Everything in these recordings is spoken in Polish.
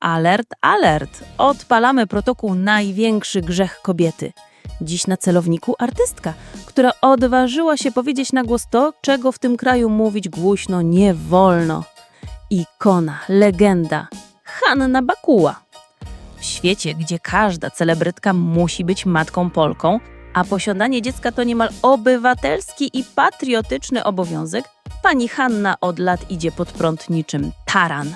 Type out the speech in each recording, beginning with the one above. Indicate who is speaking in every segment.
Speaker 1: Alert, alert! Odpalamy protokół Największy Grzech Kobiety. Dziś na celowniku artystka, która odważyła się powiedzieć na głos to, czego w tym kraju mówić głośno nie wolno. Ikona, legenda, Hanna Bakuła. W świecie, gdzie każda celebrytka musi być matką Polką, a posiadanie dziecka to niemal obywatelski i patriotyczny obowiązek, pani Hanna od lat idzie pod prąd niczym taran.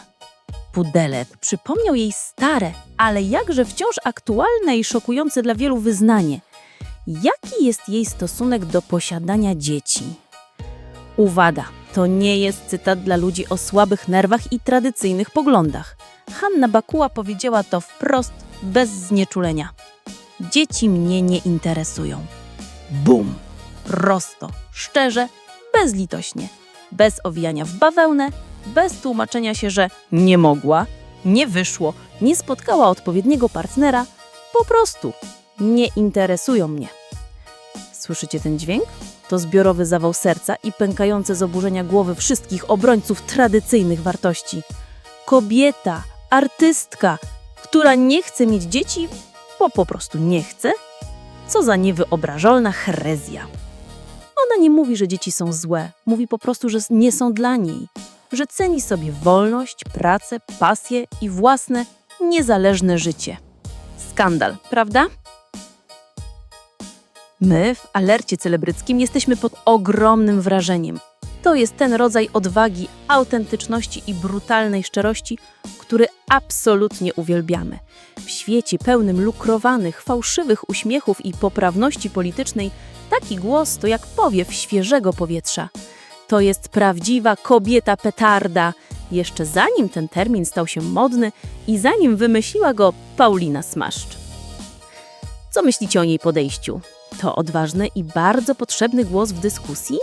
Speaker 1: Pudelek przypomniał jej stare, ale jakże wciąż aktualne i szokujące dla wielu wyznanie. Jaki jest jej stosunek do posiadania dzieci? Uwaga, to nie jest cytat dla ludzi o słabych nerwach i tradycyjnych poglądach. Hanna Bakuła powiedziała to wprost, bez znieczulenia. Dzieci mnie nie interesują. Bum! Prosto, szczerze, bezlitośnie, bez owijania w bawełnę, bez tłumaczenia się, że nie mogła, nie wyszło, nie spotkała odpowiedniego partnera, po prostu nie interesują mnie. Słyszycie ten dźwięk? To zbiorowy zawał serca i pękające z oburzenia głowy wszystkich obrońców tradycyjnych wartości. Kobieta, artystka, która nie chce mieć dzieci, bo po prostu nie chce? Co za niewyobrażalna herezja. Ona nie mówi, że dzieci są złe, mówi po prostu, że nie są dla niej, że ceni sobie wolność, pracę, pasję i własne, niezależne życie. Skandal, prawda? My w alercie celebryckim jesteśmy pod ogromnym wrażeniem. To jest ten rodzaj odwagi, autentyczności i brutalnej szczerości, który absolutnie uwielbiamy. W świecie pełnym lukrowanych, fałszywych uśmiechów i poprawności politycznej taki głos to jak powiew świeżego powietrza. To jest prawdziwa kobieta petarda, jeszcze zanim ten termin stał się modny i zanim wymyśliła go Paulina Smaszcz. Co myślicie o jej podejściu? To odważny i bardzo potrzebny głos w dyskusji?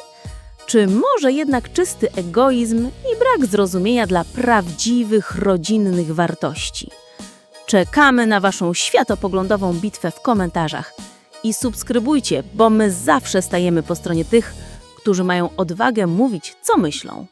Speaker 1: Czy może jednak czysty egoizm i brak zrozumienia dla prawdziwych rodzinnych wartości? Czekamy na Waszą światopoglądową bitwę w komentarzach i subskrybujcie, bo my zawsze stajemy po stronie tych, którzy mają odwagę mówić, co myślą.